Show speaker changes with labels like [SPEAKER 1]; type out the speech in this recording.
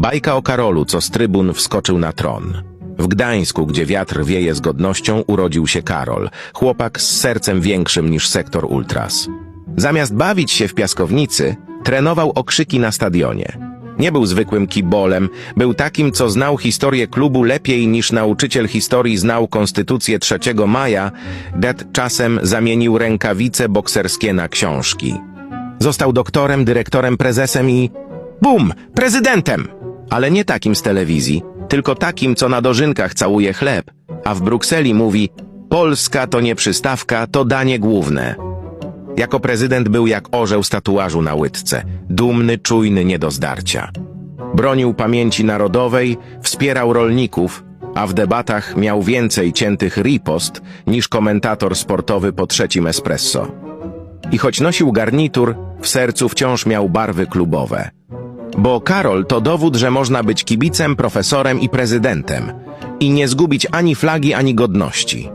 [SPEAKER 1] Bajka o Karolu, co z trybun wskoczył na tron. W Gdańsku, gdzie wiatr wieje z godnością, urodził się Karol, chłopak z sercem większym niż sektor ultras. Zamiast bawić się w piaskownicy, trenował okrzyki na stadionie. Nie był zwykłym kibolem, był takim, co znał historię klubu lepiej niż nauczyciel historii znał konstytucję 3 maja, dat czasem zamienił rękawice bokserskie na książki. Został doktorem, dyrektorem, prezesem i... Bum! Prezydentem! Ale nie takim z telewizji, tylko takim, co na dożynkach całuje chleb, a w Brukseli mówi Polska to nie przystawka, to danie główne. Jako prezydent był jak orzeł z tatuażu na łydce, dumny, czujny, nie do zdarcia. Bronił pamięci narodowej, wspierał rolników, a w debatach miał więcej ciętych ripost niż komentator sportowy po trzecim espresso. I choć nosił garnitur, w sercu wciąż miał barwy klubowe. Bo Karol to dowód, że można być kibicem, profesorem i prezydentem i nie zgubić ani flagi, ani godności.